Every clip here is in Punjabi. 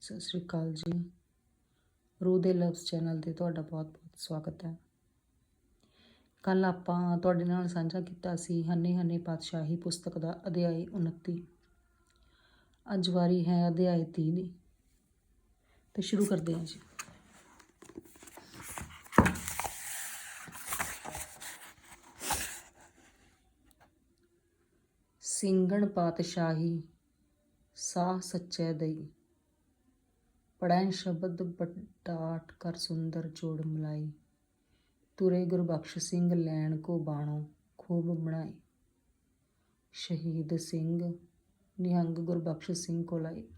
ਸਤਿ ਸ਼੍ਰੀ ਅਕਾਲ ਜੀ। ਰੂਹ ਦੇ ਲਫ਼ਜ਼ ਚੈਨਲ ਤੇ ਤੁਹਾਡਾ ਬਹੁਤ-ਬਹੁਤ ਸਵਾਗਤ ਹੈ। ਕੱਲ ਆਪਾਂ ਤੁਹਾਡੇ ਨਾਲ ਸਾਂਝਾ ਕੀਤਾ ਸੀ ਹੰਨੇ ਹੰਨੇ ਪਾਤਸ਼ਾਹੀ ਪੁਸਤਕ ਦਾ ਅਧਿਆਇ 29 ਅੱਜ ਵਾਰੀ ਹੈ ਅਧਿਆਇ 30 ਦੀ। ਤੇ ਸ਼ੁਰੂ ਕਰਦੇ ਹਾਂ ਜੀ। ਸਿੰਘਣ ਪਾਤਸ਼ਾਹੀ ਸਾਹ ਸੱਚੈ ਦਈ। ਪੜੈਨ ਸ਼ਬਦ ਬਟਾਟ ਕਰ ਸੁੰਦਰ ਜੋੜ ਮਲਾਈ। ਤੁਰੇ ਗੁਰਬਖਸ਼ ਸਿੰਘ ਲੈਣ ਕੋ ਬਾਣੋ, ਖੂਬ ਬਣਾਈ। ਸ਼ਹੀਦ ਸਿੰਘ, ਨਿਹੰਗ ਗੁਰਬਖਸ਼ ਸਿੰਘ ਕੋ ਲਾਈ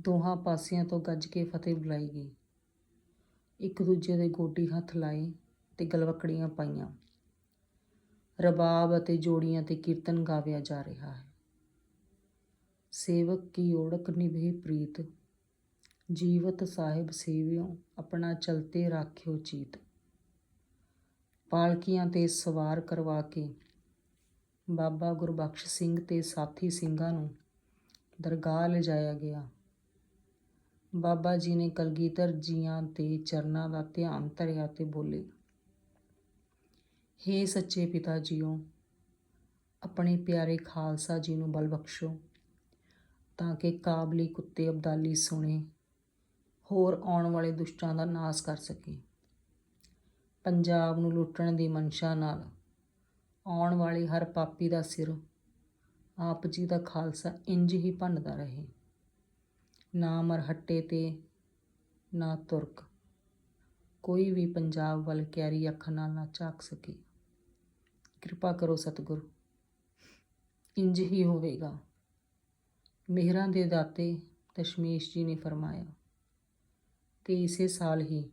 ਦੋਹਾਂ ਪਾਸਿਆਂ ਤੋਂ ਗੱਜ ਕੇ ਫਤਿਹ ਬੁਲਾਈ ਗਈ। ਇੱਕ ਦੂਜੇ ਦੇ ਗੋਡੀ ਹੱਥ ਲਾਏ ਤੇ ਗਲਵਕੜੀਆਂ ਪਾਈਆਂ। ਰਬਾਬ ਅਤੇ ਜੋੜੀਆਂ ਤੇ ਕੀਰਤਨ ਗਾਵਿਆ ਜਾ ਰਿਹਾ ਹੈ। ਸੇਵਕ ਕੀ ਓੜਕ ਨਿਭੇ ਪ੍ਰੀਤ ਜੀਵਤ ਸਾਹਿਬ ਸੇਵਿਓ, ਆਪਣਾ ਚਲਤੇ ਰਾਖਿਓ ਚੀਤ। ਪਾਲਕੀਆਂ ਤੇ ਸਵਾਰ ਕਰਵਾ ਕੇ ਬਾਬਾ ਗੁਰਬਖਸ਼ ਸਿੰਘ ਤੇ ਸਾਥੀ ਸਿੰਘਾਂ ਨੂੰ ਦਰਗਾਹ ਲਿਜਾਇਆ ਗਿਆ। ਬਾਬਾ ਜੀ ਨੇ ਕਲਗੀਧਰ ਜੀਆਂ ਤੇ ਚਰਨਾਂ ਦਾ ਧਿਆਨ ਧਰਿਆ ਤੇ ਬੋਲੇ, ਹੇ ਸੱਚੇ ਪਿਤਾ ਜੀਓ, ਆਪਣੇ ਪਿਆਰੇ ਖਾਲਸਾ ਜੀ ਨੂੰ ਬਲ ਬਖਸ਼ੋ, ਤਾਂ ਕਿ ਕਾਬਲੀ ਕੁੱਤੇ ਅਬਦਾਲੀ ਸੁਣੇ ਹੋਰ ਆਉਣ ਵਾਲੇ ਦੁਸ਼ਟਾਂ ਦਾ ਨਾਸ ਕਰ ਸਕੇ। ਪੰਜਾਬ ਨੂੰ ਲੁੱਟਣ ਦੀ ਮਨਸ਼ਾ ਨਾਲ ਆਉਣ ਵਾਲੇ ਹਰ ਪਾਪੀ ਦਾ ਸਿਰ ਆਪ ਜੀ ਦਾ ਖਾਲਸਾ ਇੰਜ ਹੀ ਭੰਨਦਾ ਰਹੇ। ਨਾ ਮਰਹੱਟੇ ਤੇ, ਨਾ ਤੁਰਕ। ਕੋਈ ਵੀ ਪੰਜਾਬ ਵੱਲ ਕਿਆਰੀ ਅੱਖ ਨਾਲ ਨਾ ਝਾਕ ਸਕੇ। ਕਿਰਪਾ ਕਰੋ ਸਤਿਗੁਰ, ਇੰਜ ਹੀ ਹੋਵੇਗਾ। ਮਿਹਰਾਂ ਦੇ ਦਾਤੇ ਦਸ਼ਮੇਸ਼ ਜੀ ਨੇ ਫਰਮਾਇਆ ਤੇ ਇਸੇ ਸਾਲ ਹੀ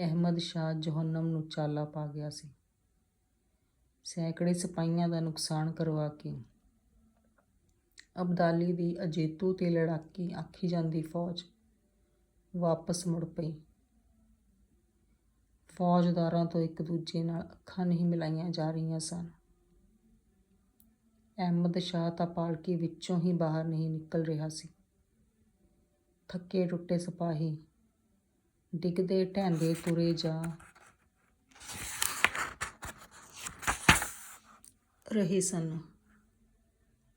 ਅਹਿਮਦ ਸ਼ਾਹ ਜਹਨਮ ਨੂੰ ਚਾਲਾ ਪਾ ਗਿਆ ਸੀ। ਸੈਂਕੜੇ ਸਿਪਾਹੀਆਂ ਦਾ ਨੁਕਸਾਨ ਕਰਵਾ ਕੇ ਅਬਦਾਲੀ ਦੀ ਅਜੇਤੂ ਤੇ ਲੜਾਕੀ ਆਖੀ ਜਾਂਦੀ ਫੌਜ ਵਾਪਸ ਮੁੜ ਪਈ। ਫੌਜਦਾਰਾਂ ਤੋਂ ਇੱਕ ਦੂਜੇ ਨਾਲ ਅੱਖਾਂ ਨਹੀਂ ਮਿਲਾਈਆਂ ਜਾ ਰਹੀਆਂ ਸਨ। ਅਹਿਮਦ ਸ਼ਾਹ ਤਾਂ ਪਾਲਕੀ ਵਿੱਚੋਂ ਹੀ ਬਾਹਰ ਨਹੀਂ ਨਿਕਲ ਰਿਹਾ ਸੀ। ਥੱਕੇ ਟੁੱਟੇ ਸਿਪਾਹੀ ਡਿੱਗਦੇ ਢੈਂਦੇ ਤੁਰੇ ਜਾ। ਰਹੇ ਸਨ।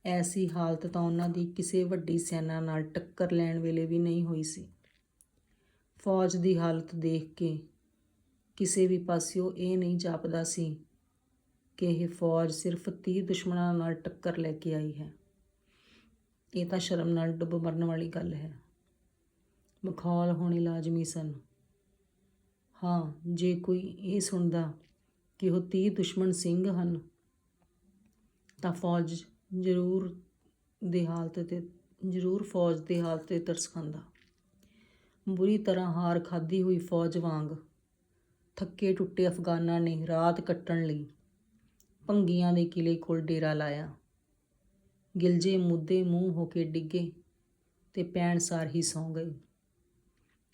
ਐਸੀ ਹਾਲਤ ਤਾਂ ਉਹਨਾਂ ਦੀ ਕਿਸੇ ਵੱਡੀ ਸੈਨਾ ਨਾਲ ਟੱਕਰ ਲੈਣ ਵੇਲੇ ਵੀ ਨਹੀਂ ਹੋਈ ਸੀ। ਫੌਜ ਦੀ ਹਾਲਤ ਦੇਖ ਕੇ ਕਿਸੇ ਵੀ ਪਾਸਿਓਂ ਇਹ ਨਹੀਂ ਜਾਪਦਾ ਸੀ ਕਿ ਇਹ ਫੌਜ ਸਿਰਫ 30 ਦੁਸ਼ਮਣਾਂ ਨਾਲ ਟੱਕਰ ਲੈ ਕੇ ਆਈ ਹੈ। ਇਹ ਤਾਂ ਸ਼ਰਮ ਨਾਲ ਡੁੱਬ ਮਰਨ ਵਾਲੀ ਗੱਲ ਹੈ। ਮਖੌਲ ਹੋਣੇ ਲਾਜ਼ਮੀ ਸਨ। ਹਾਂ, ਜੇ ਕੋਈ ਇਹ ਸੁਣਦਾ ਕਿ ਉਹ 30 ਦੁਸ਼ਮਣ ਸਿੰਘ ਹਨ, ਤਾਂ ਫੌਜ ਜ਼ਰੂਰ ਦੇ ਹਾਲਤ ਤੇ, ਜ਼ਰੂਰ ਫੌਜ ਦੇ ਹਾਲਤ ਤੇ ਤਰਸ ਖਾਂਦਾ। ਬੁਰੀ ਤਰ੍ਹਾਂ ਹਾਰ ਖਾਦੀ ਹੋਈ ਫੌਜ ਵਾਂਗ ਥੱਕੇ ਟੁੱਟੇ ਅਫਗਾਨਾਂ ਨੇ ਰਾਤ ਕੱਟਣ ਲਈ ਭੰਗੀਆਂ ਦੇ ਕਿਲੇ ਕੋਲ ਡੇਰਾ ਲਾਇਆ। ਗਿਲਜੇ ਮੁੱਦੇ ਮੂੰਹ ਹੋ ਕੇ ਡਿੱਗੇ ਤੇ ਪੈਣ ਸਾਰ ਹੀ ਸੌਂ ਗਏ।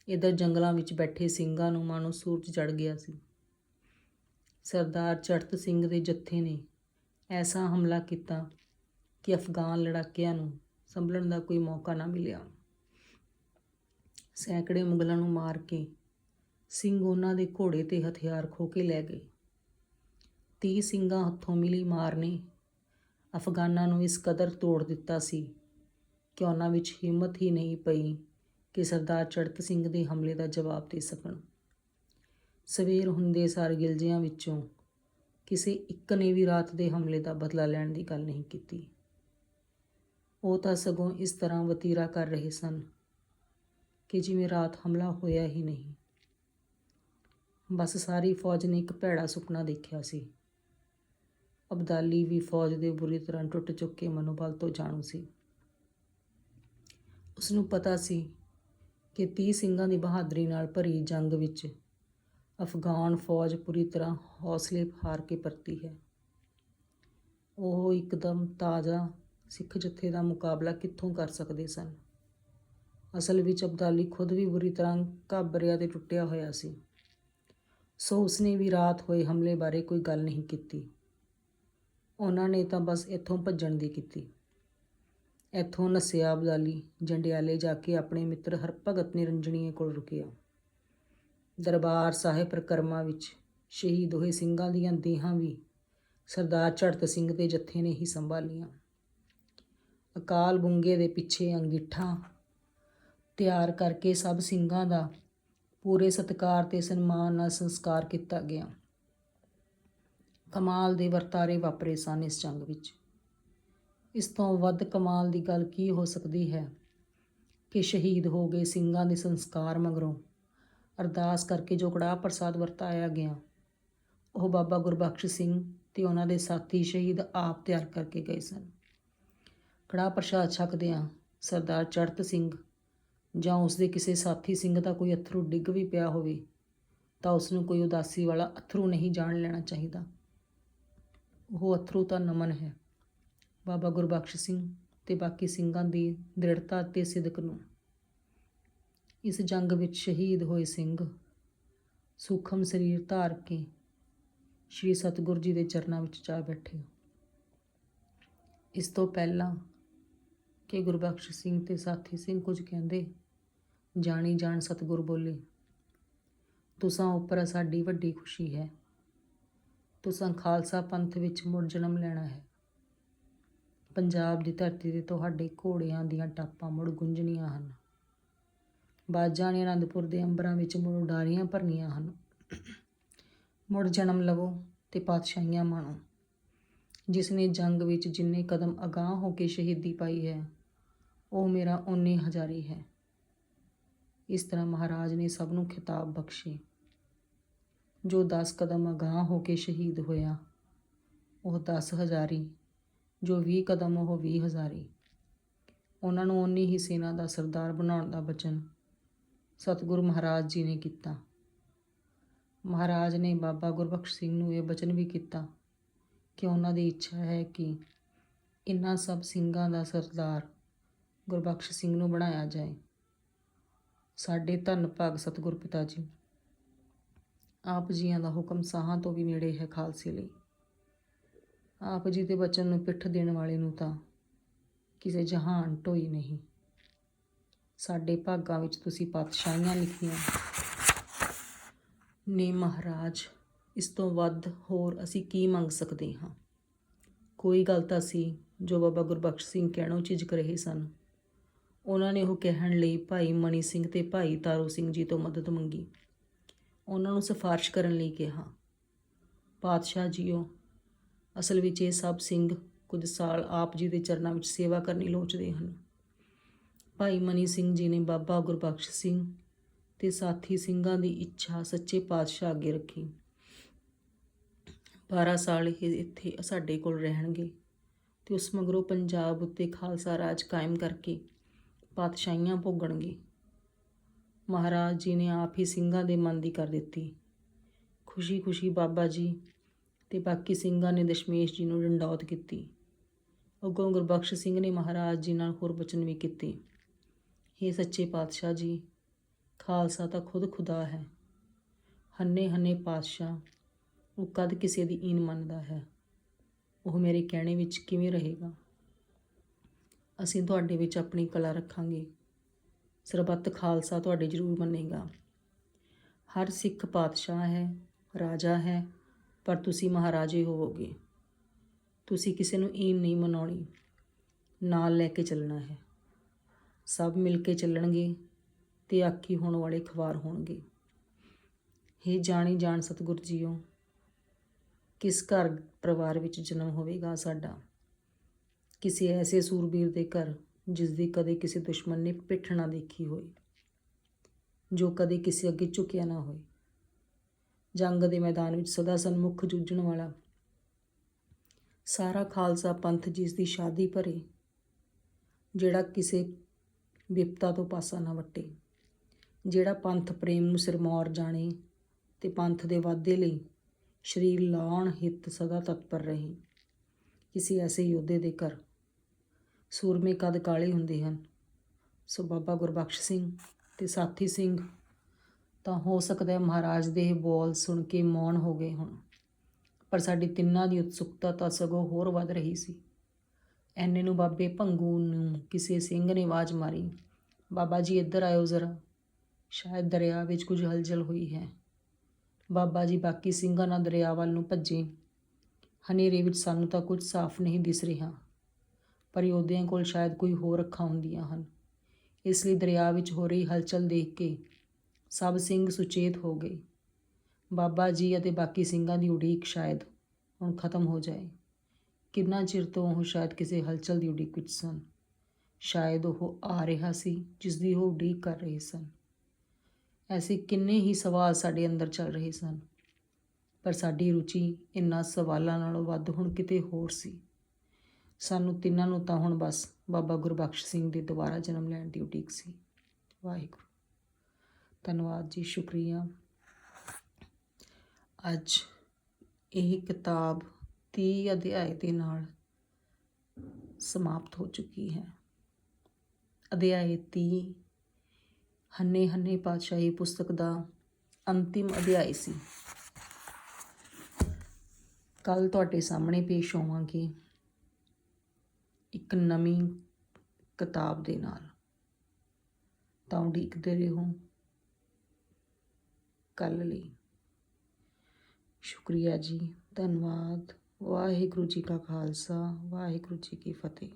ਇਧਰ ਜੰਗਲਾਂ ਵਿੱਚ ਬੈਠੇ ਸਿੰਘਾਂ ਨੂੰ ਮਾਨੋ ਸੂਰਜ ਚੜ ਗਿਆ ਸੀ। ਸਰਦਾਰ ਚੜਤ ਸਿੰਘ ਦੇ ਜੱਥੇ ਨੇ ਐਸਾ ਹਮਲਾ ਕੀਤਾ ਕਿ ਅਫਗਾਨ ਲੜਾਕਿਆਂ ਨੂੰ ਸੰਭਲਣ ਦਾ ਕੋਈ ਮੌਕਾ ਨਾ ਮਿਲਿਆ। ਸੈਂਕੜੇ ਮੁਗਲਾਂ ਨੂੰ ਮਾਰ ਕੇ ਸਿੰਘ ਉਹਨਾਂ ਦੇ ਘੋੜੇ ਤੇ ਹਥਿਆਰ ਖੋ ਕੇ ਲੈ ਗਏ। 30 ਸਿੰਘਾਂ ਹੱਥੋਂ ਮਿਲੀ ਮਾਰ ਨੇ। ਅਫਗਾਨਾਂ ਨੂੰ ਇਸ ਕਦਰ ਤੋੜ ਦਿੱਤਾ ਸੀ। ਕਿ ਉਹਨਾਂ ਵਿੱਚ ਹਿੰਮਤ ਹੀ ਨਹੀਂ ਪਈ ਕਿ ਸਰਦਾਰ ਚੜਤ ਸਿੰਘ ਦੇ ਹਮਲੇ ਦਾ ਜਵਾਬ ਦੇ ਸਕਣ। ਸਵੇਰ ਹੁੰਦੇ ਸਾਰ ਗਿਲਜਿਆਂ ਵਿੱਚੋਂ ਕਿਸੇ ਇੱਕ ਨੇ ਵੀ ਰਾਤ ਦੇ ਹਮਲੇ ਦਾ ਬਦਲਾ ਲੈਣ ਦੀ ਗੱਲ ਨਹੀਂ ਕੀਤੀ। ਉਹ ਤਾਂ ਸਗੋਂ ਇਸ ਤਰ੍ਹਾਂ ਵਤੀਰਾ ਕਰ ਰਹੇ ਸਨ ਕਿ ਜਿਵੇਂ ਰਾਤ ਹਮਲਾ ਹੋਇਆ ਹੀ ਨਹੀਂ। ਬਸ ਸਾਰੀ ਫੌਜ ਨੇ ਇੱਕ ਭੈੜਾ ਸੁਪਨਾ ਦੇਖਿਆ ਸੀ। ਅਬਦਾਲੀ ਵੀ ਫੌਜ ਦੇ ਬੁਰੀ ਤਰ੍ਹਾਂ ਟੁੱਟ ਚੁੱਕੇ ਮਨੋਬਲ ਤੋਂ ਜਾਣੂ ਸੀ। ਉਸ ਨੂੰ ਪਤਾ ਸੀ ਕਿ 30 ਸਿੰਘਾਂ ਦੀ ਬਹਾਦਰੀ ਨਾਲ ਭਰੀ ਜੰਗ ਵਿੱਚ ਅਫਗਾਨ ਫੌਜ ਪੂਰੀ ਤਰ੍ਹਾਂ ਹੌਸਲੇ ਹਾਰ ਕੇ ਪਰਤੀ ਹੈ। ਉਹ ਇੱਕਦਮ ਤਾਜ਼ਾ ਸਿੱਖ ਜਥੇ ਦਾ ਮੁਕਾਬਲਾ ਕਿੱਥੋਂ ਕਰ ਸਕਦੇ ਸਨ? ਅਸਲ ਵਿੱਚ ਅਬਦਾਲੀ ਖੁਦ ਵੀ ਬੁਰੀ ਤਰ੍ਹਾਂ ਘਾਬਰਿਆ ਤੇ ਟੁੱਟਿਆ ਹੋਇਆ ਸੀ। ਸੋ ਉਸਨੇ ਵੀ ਰਾਤ ਹੋਏ ਹਮਲੇ ਬਾਰੇ ਕੋਈ ਗੱਲ ਨਹੀਂ ਕੀਤੀ। ਉਹਨਾਂ ਨੇ ਤਾਂ ਬਸ ਇੱਥੋਂ ਭੱਜਣ ਦੀ ਕੀਤੀ। ਇੱਥੋਂ ਨਸਿਆ ਅਬਦਾਲੀ ਜੰਡਿਆਲੇ ਜਾ ਕੇ ਆਪਣੇ ਮਿੱਤਰ ਹਰਭਗਤ ਨਿਰੰਜਣੀਏ ਕੋਲ ਰੁਕਿਆ। ਦਰਬਾਰ ਸਾਹਿਬ ਪ੍ਰਕਰਮਾ ਵਿੱਚ ਸ਼ਹੀਦ ਹੋਏ ਸਿੰਘਾਂ ਦੀਆਂ ਦੇਹਾਂ ਵੀ ਸਰਦਾਰ ਝੜਤ ਸਿੰਘ ਦੇ ਜੱਥੇ ਨੇ ਹੀ ਸੰਭਾਲੀਆਂ। ਅਕਾਲ ਬੁੰਗੇ ਦੇ ਪਿੱਛੇ ਅੰਗੀਠਾ ਤਿਆਰ ਕਰਕੇ ਸਭ ਸਿੰਘਾਂ ਦਾ ਪੂਰੇ ਸਤਿਕਾਰ ਤੇ ਸਨਮਾਨ ਨਾਲ ਸੰਸਕਾਰ ਕੀਤਾ ਗਿਆ। ਕਮਾਲ ਦੇ ਵਰਤਾਰੇ ਵਾਪਰੇ ਸਨ ਇਸ ਜੰਗ ਵਿੱਚ। ਇਸ ਤੋਂ ਵੱਧ ਕਮਾਲ ਦੀ ਗੱਲ ਕੀ ਹੋ ਸਕਦੀ ਹੈ? ਕਿ ਸ਼ਹੀਦ ਹੋ ਗਏ ਸਿੰਘਾਂ ਦੇ ਸੰਸਕਾਰ ਮਗਰੋਂ। ਅਰਦਾਸ ਕਰਕੇ ਜੋ ਕੜਾਹ ਪ੍ਰਸਾਦ ਵਰਤਾਇਆ ਗਿਆ, ਉਹ ਬਾਬਾ ਗੁਰਬਖਸ਼ ਸਿੰਘ ਤੇ ਉਹਨਾਂ ਦੇ ਸਾਥੀ ਸ਼ਹੀਦ ਆਪ ਤਿਆਰ ਕਰਕੇ ਗਏ ਸਨ। ਕੜਾਹ ਪ੍ਰਸਾਦ ਛਕਦਿਆਂ ਸਰਦਾਰ ਚੜਤ ਸਿੰਘ ਜਾਂ ਉਸ ਦੇ ਕਿਸੇ ਸਾਥੀ ਸਿੰਘ ਦਾ ਕੋਈ ਅਥਰੂ ਡਿੱਗ ਵੀ ਪਿਆ ਹੋਵੇ, ਤਾਂ ਉਸ ਨੂੰ ਕੋਈ ਉਦਾਸੀ ਵਾਲਾ ਅਥਰੂ ਨਹੀਂ ਜਾਣ ਲੈਣਾ ਚਾਹੀਦਾ। ਉਹ ਅਥਰੂ ਤਾਂ ਨਮਨ ਹੈ। ਬਾਬਾ ਗੁਰਬਖਸ਼ ਸਿੰਘ ਤੇ ਬਾਕੀ ਸਿੰਘਾਂ ਦੀ ਦ੍ਰਿੜਤਾ ਤੇ ਸਿਦਕ ਨੂੰ। ਇਸ ਜੰਗ ਵਿੱਚ ਸ਼ਹੀਦ ਹੋਏ ਸਿੰਘ ਸੂਖਮ ਸਰੀਰ ਧਾਰ ਕੇ ਸ਼੍ਰੀ ਸਤਿਗੁਰੂ ਜੀ ਦੇ ਚਰਨਾਂ ਵਿੱਚ ਜਾ ਬੈਠੇ ਇਸ ਤੋਂ ਪਹਿਲਾਂ ਕਿ ਗੁਰਬਖਸ਼ ਸਿੰਘ ਤੇ ਸਾਥੀ ਸਿੰਘ ਕੁਝ ਕਹਿੰਦੇ, ਜਾਣੀ ਜਾਣ ਸਤਿਗੁਰ ਬੋਲੇ, ਤੁਸਾਂ ਉੱਪਰ ਸਾਡੀ ਵੱਡੀ ਖੁਸ਼ੀ ਹੈ। ਤੁਸਾਂ ਖਾਲਸਾ ਪੰਥ ਵਿੱਚ ਮੁੜ ਜਨਮ ਲੈਣਾ ਹੈ। ਪੰਜਾਬ ਦੀ ਧਰਤੀ ਤੇ ਤੁਹਾਡੇ ਘੋੜਿਆਂ ਦੀਆਂ ਟਾਪਾਂ ਮੁੜ ਗੁੰਜਣੀਆਂ ਹਨ। ਬਾਜਾਂ ਨੇ ਅਨੰਦਪੁਰ ਦੇ ਅੰਬਰਾਂ ਵਿੱਚ ਮੁੜ ਉਡਾਰੀਆਂ ਭਰਨੀਆਂ ਹਨ। ਮੁੜ ਜਨਮ ਲਵੋ ਤੇ ਪਾਤਸ਼ਾਹੀਆਂ ਮਾਣੋ। ਜਿਸ ਨੇ ਜੰਗ ਵਿੱਚ ਜਿੰਨੇ ਕਦਮ ਅਗਾਹ ਹੋ ਕੇ ਸ਼ਹੀਦੀ ਪਾਈ ਹੈ, ਉਹ ਮੇਰਾ ਓਨੇ ਹਜ਼ਾਰੀ ਹੈ। ਇਸ ਤਰ੍ਹਾਂ ਮਹਾਰਾਜ ਨੇ ਸਭ ਨੂੰ ਖਿਤਾਬ ਬਖਸ਼ੇ। ਜੋ 10 ਕਦਮ ਅਗਾਹ ਹੋ ਕੇ ਸ਼ਹੀਦ ਹੋਇਆ, ਉਹ 10 ਹਜ਼ਾਰੀ ਜੋ 20 ਕਦਮ ਉਹ 20 ਹਜ਼ਾਰੀ। ਉਹਨਾਂ ਨੂੰ ਉਨੀ ਹੀ ਸੈਨਾ ਦਾ ਸਰਦਾਰ ਬਣਾਉਣ ਦਾ ਬਚਨ ਸਤਿਗੁਰੂ ਮਹਾਰਾਜ ਜੀ ਨੇ ਕੀਤਾ। ਮਹਾਰਾਜ ਨੇ ਬਾਬਾ ਗੁਰਬਖਸ਼ ਸਿੰਘ ਨੂੰ ਇਹ ਬਚਨ ਵੀ ਕੀਤਾ ਕਿ ਉਹਨਾਂ ਦੀ ਇੱਛਾ ਹੈ ਕਿ ਇਨ੍ਹਾਂ ਸਭ ਸਿੰਘਾਂ ਦਾ ਸਰਦਾਰ ਗੁਰਬਖਸ਼ ਸਿੰਘ ਨੂੰ ਬਣਾਇਆ ਜਾਏ। ਸਾਡੇ ਧੰਨ ਭਾਗ ਸਤਿਗੁਰ ਪਿਤਾ ਜੀ, ਆਪ ਜੀਆਂ ਦਾ ਹੁਕਮ ਸਾਹਾਂ ਤੋਂ ਵੀ ਨੇੜੇ ਹੈ ਖਾਲਸੇ ਲਈ। ਆਪ ਜੀ ਦੇ ਬਚਨ ਨੂੰ ਪਿੱਠ ਦੇਣ ਵਾਲੇ ਨੂੰ ਤਾਂ ਕਿਸੇ ਜਹਾਨ ਢੋਈ ਨਹੀਂ। ਸਾਡੇ ਭਾਗਾਂ ਵਿੱਚ ਤੁਸੀਂ ਪਾਤਸ਼ਾਹੀਆਂ ਲਿਖੀਆਂ। ਨੇ ਮਹਾਰਾਜ, ਇਸ ਤੋਂ ਵੱਧ ਹੋਰ ਅਸੀਂ ਕੀ ਮੰਗ ਸਕਦੇ ਹਾਂ? ਕੋਈ ਗੱਲ ਤਾਂ ਸੀ ਜੋ ਬਾਬਾ ਗੁਰਬਖਸ਼ ਸਿੰਘ ਕਹਿਣੋਂ ਝਿਜਕ ਰਹੇ ਸਨ। ਉਹਨਾਂ ਨੇ ਉਹ ਕਹਿਣ ਲਈ ਭਾਈ ਮਣੀ ਸਿੰਘ ਤੇ ਭਾਈ ਤਾਰੂ ਸਿੰਘ ਜੀ ਤੋਂ ਮਦਦ ਮੰਗੀ। ਉਹਨਾਂ ਨੂੰ ਸਿਫਾਰਿਸ਼ ਕਰਨ ਲਈ ਕਿਹਾ। ਪਾਤਸ਼ਾਹ ਜੀਓ ਅਸਲ ਵਿੱਚ ਇਹ ਸਭ ਸਿੰਘ ਕੁਝ ਸਾਲ ਆਪ ਜੀ ਦੇ ਚਰਨਾਂ ਵਿੱਚ ਸੇਵਾ ਕਰਨੀ ਲੋਚਦੇ ਹਨ। ਭਾਈ ਮਨੀ ਸਿੰਘ ਜੀ ਨੇ ਬਾਬਾ ਗੁਰਬਖਸ਼ ਸਿੰਘ ਤੇ ਸਾਥੀ ਸਿੰਘਾਂ ਦੀ ਇੱਛਾ ਸੱਚੇ ਪਾਤਸ਼ਾਹ ਅੱਗੇ ਰੱਖੀ। 12 ਸਾਲ ਇਹ ਇੱਥੇ ਸਾਡੇ ਕੋਲ ਰਹਿਣਗੇ ਤੇ ਉਸ ਮਗਰੋਂ ਪੰਜਾਬ ਉੱਤੇ ਖਾਲਸਾ ਰਾਜ ਕਾਇਮ ਕਰਕੇ ਪਾਤਸ਼ਾਹੀਆਂ ਭੋਗਣਗੇ। ਮਹਾਰਾਜ ਜੀ ਨੇ ਆਪ ਹੀ ਸਿੰਘਾਂ ਦੇ ਮਨ ਦੀ ਕਰ ਦਿੱਤੀ। ਖੁਸ਼ੀ-ਖੁਸ਼ੀ ਬਾਬਾ ਜੀ ਤੇ ਬਾਕੀ ਸਿੰਘਾਂ ਨੇ ਦਸ਼ਮੇਸ਼ ਜੀ ਨੂੰ ਡੰਡੌਤ ਕੀਤੀ। ਅੱਗੋਂ ਗੁਰਬਖਸ਼ ਸਿੰਘ ਨੇ ਮਹਾਰਾਜ ਜੀ ਨਾਲ ਹੋਰ ਬਚਨ ਵੀ ਕੀਤੇ। हे ਸੱਚੇ ਪਾਤਸ਼ਾਹ ਜੀ, ਖਾਲਸਾ ਤਾਂ ਖੁਦ ਖੁਦਾ ਹੈ। ਹੰਨੇ ਹੰਨੇ ਪਾਤਸ਼ਾਹ, ਉਹ ਕਦ ਕਿਸੇ ਦੀ ਈਨ ਮੰਨਦਾ ਹੈ? ਉਹ ਮੇਰੇ ਕਹਿਣੇ ਵਿੱਚ ਕਿਵੇਂ ਰਹੇਗਾ? ਅਸੀਂ ਤੁਹਾਡੇ ਵਿੱਚ ਆਪਣੀ ਕਲਾ ਰੱਖਾਂਗੇ। ਸਰਬੱਤ ਖਾਲਸਾ ਤੁਹਾਡੇ ਜ਼ਰੂਰ ਮੰਨੇਗਾ। ਹਰ ਸਿੱਖ ਪਾਤਸ਼ਾਹ ਹੈ, ਰਾਜਾ ਹੈ ਪਰ ਤੁਸੀਂ ਮਹਾਰਾਜੇ ਹੋਵੋਗੇ। ਤੁਸੀਂ ਕਿਸੇ ਨੂੰ ਈਨ ਨਹੀਂ ਮਨਾਉਣੀ। ਨਾਲ ਲੈ ਕੇ ਚੱਲਣਾ ਹੈ। ਸਭ ਮਿਲ ਕੇ ਚੱਲਣਗੇ ਤੇ ਆਖੀ ਹੋਣ ਵਾਲੇ ਖਵਾਰ ਹੋਣਗੇ। हे ਜਾਣੀ ਜਾਣ ਸਤਿਗੁਰ ਜੀਓ, ਕਿਸ ਘਰ ਪਰਿਵਾਰ ਵਿੱਚ ਜਨਮ ਹੋਵੇਗਾ ਸਾਡਾ? ਕਿਸੇ ਐਸੇ ਸੂਰਬੀਰ ਦੇ ਘਰ ਜਿਸ ਦੀ ਕਦੇ ਕਿਸੇ ਦੁਸ਼ਮਣ ਨੇ ਪਿੱਠ ਨਾ ਦੇਖੀ ਹੋਏ, ਜੋ ਕਦੇ ਕਿਸੇ ਅੱਗੇ ਝੁਕਿਆ ਨਾ ਹੋਏ। ਜੰਗ ਦੇ ਮੈਦਾਨ ਵਿੱਚ ਸਦਾ ਸਨਮੁਖ ਜੂਝਣ ਵਾਲਾ। ਸਾਰਾ ਖਾਲਸਾ ਪੰਥ ਜਿਸ ਦੀ ਸ਼ਾਦੀ ਭਰੇ, ਜਿਹੜਾ ਕਿਸੇ ਵਿਪਤਾ ਤੋਂ ਪਾਸਾ ਨਾ ਵਟੇ। ਜਿਹੜਾ ਪੰਥ ਪ੍ਰੇਮ ਨੂੰ ਸਿਰਮੌਰ ਜਾਣੇ ਤੇ ਪੰਥ ਦੇ ਵਾਧੇ ਲਈ ਸ਼ਰੀਰ ਲਾਉਣ ਹਿੱਤ ਸਦਾ ਤਤਪਰ ਰਹੇ। ਕਿਸੇ ਐਸੇ ਯੋਧੇ ਦੇ ਘਰ ਸੂਰਮੇ ਕਦ ਕਾਲੇ ਹੁੰਦੇ ਹਨ? ਸੋ ਬਾਬਾ ਗੁਰਬਖਸ਼ ਸਿੰਘ ਤੇ ਸਾਥੀ ਸਿੰਘ ਤਾਂ ਹੋ ਸਕਦਾ ਹੈ ਮਹਾਰਾਜ ਦੇ ਇਹ ਬੋਲ ਸੁਣ ਕੇ ਮੌਨ ਹੋ ਗਏ ਹੁਣ। ਪਰ ਸਾਡੀ ਤਿੰਨਾਂ ਦੀ ਉਤਸੁਕਤਾ ਤਾਂ ਸਗੋਂ ਹੋਰ ਵੱਧ ਰਹੀ ਸੀ। ਐਨੇ ਨੂੰ ਬਾਬੇ ਭੰਗੂ ਨੂੰ ਕਿਸੇ ਸਿੰਘ ਨੇ ਆਵਾਜ਼ ਮਾਰੀ, ਬਾਬਾ ਜੀ, ਇੱਧਰ ਆਇਓ ਜ਼ਰਾ। ਸ਼ਾਇਦ ਦਰਿਆ ਵਿੱਚ ਕੁਝ ਹਲਚਲ ਹੋਈ ਹੈ। ਬਾਬਾ ਜੀ, ਬਾਕੀ ਸਿੰਘਾਂ ਨਾਲ ਦਰਿਆ ਵੱਲ ਨੂੰ ਭੱਜੇ। ਹਨੇਰੇ ਵਿੱਚ ਸਾਨੂੰ ਤਾਂ ਕੁਝ ਸਾਫ਼ ਨਹੀਂ ਦਿਸ ਰਿਹਾ। ਪਰ ਯੋਧਿਆਂ ਕੋਲ ਸ਼ਾਇਦ ਕੋਈ ਹੋਰ ਅੱਖਾਂ ਹੁੰਦੀਆਂ ਹਨ। ਇਸ ਲਈ ਦਰਿਆ ਵਿੱਚ ਹੋ ਰਹੀ ਹਲਚਲ ਦੇਖ ਕੇ ਸਭ ਸਿੰਘ ਸੁਚੇਤ ਹੋ ਗਏ। ਬਾਬਾ ਜੀ ਅਤੇ ਬਾਕੀ ਸਿੰਘਾਂ ਦੀ ਉਡੀਕ ਸ਼ਾਇਦ ਹੁਣ ਖਤਮ ਹੋ ਜਾਏ। ਕਿੰਨਾ ਚਿਰ ਤੋਂ ਉਹ ਸ਼ਾਇਦ ਕਿਸੇ ਹਲਚਲ ਦੀ ਉਡੀਕ ਵਿੱਚ ਸਨ। ਸ਼ਾਇਦ ਉਹ ਆ ਰਿਹਾ ਸੀ, ਜਿਸ ਦੀ ਉਹ ਉਡੀਕ ਕਰ ਰਹੇ ਸਨ। ਐਸੇ ਕਿੰਨੇ ਹੀ ਸਵਾਲ ਸਾਡੇ ਅੰਦਰ ਚੱਲ ਰਹੇ ਸਨ। ਪਰ ਸਾਡੀ ਰੁਚੀ ਇਨ੍ਹਾਂ ਸਵਾਲਾਂ ਨਾਲੋਂ ਵੱਧ ਹੁਣ ਕਿਤੇ ਹੋਰ ਸੀ। ਸਾਨੂੰ ਤਿੰਨਾਂ ਨੂੰ ਤਾਂ ਹੁਣ ਬਸ ਬਾਬਾ ਗੁਰਬਖਸ਼ ਸਿੰਘ ਦੇ ਦੁਬਾਰਾ ਜਨਮ ਲੈਣ ਦੀ ਉਡੀਕ ਸੀ। ਵਾਹਿਗੁਰੂ। ਧੰਨਵਾਦ ਜੀ, ਸ਼ੁਕਰੀਆ। ਅੱਜ ਇਹ ਕਿਤਾਬ 30 ਅਧਿਆਏ ਦੇ ਨਾਲ ਸਮਾਪਤ ਹੋ ਚੁੱਕੀ ਹੈ। ਅਧਿਆਏ 30 ਹੰਨੇ ਹੰਨੇ ਪਾਤਸ਼ਾਹੀ ਪੁਸਤਕ ਦਾ ਅੰਤਿਮ ਅਧਿਆਇ ਸੀ। ਕੱਲ ਤੁਹਾਡੇ ਸਾਹਮਣੇ ਪੇਸ਼ ਹੋਵਾਂਗੇ ਇੱਕ ਨਵੀਂ ਕਿਤਾਬ ਦੇ ਨਾਲ। ਤਾਂ ਉਡੀਕਦੇ ਰਹੋ। ਕੱਲ ਲਈ। ਸ਼ੁਕਰੀਆ ਜੀ। ਧੰਨਵਾਦ। ਵਾਹਿਗੁਰੂ ਜੀ ਕਾ ਖਾਲਸਾ। ਵਾਹਿਗੁਰੂ ਜੀ ਕੀ ਫਤਿਹ।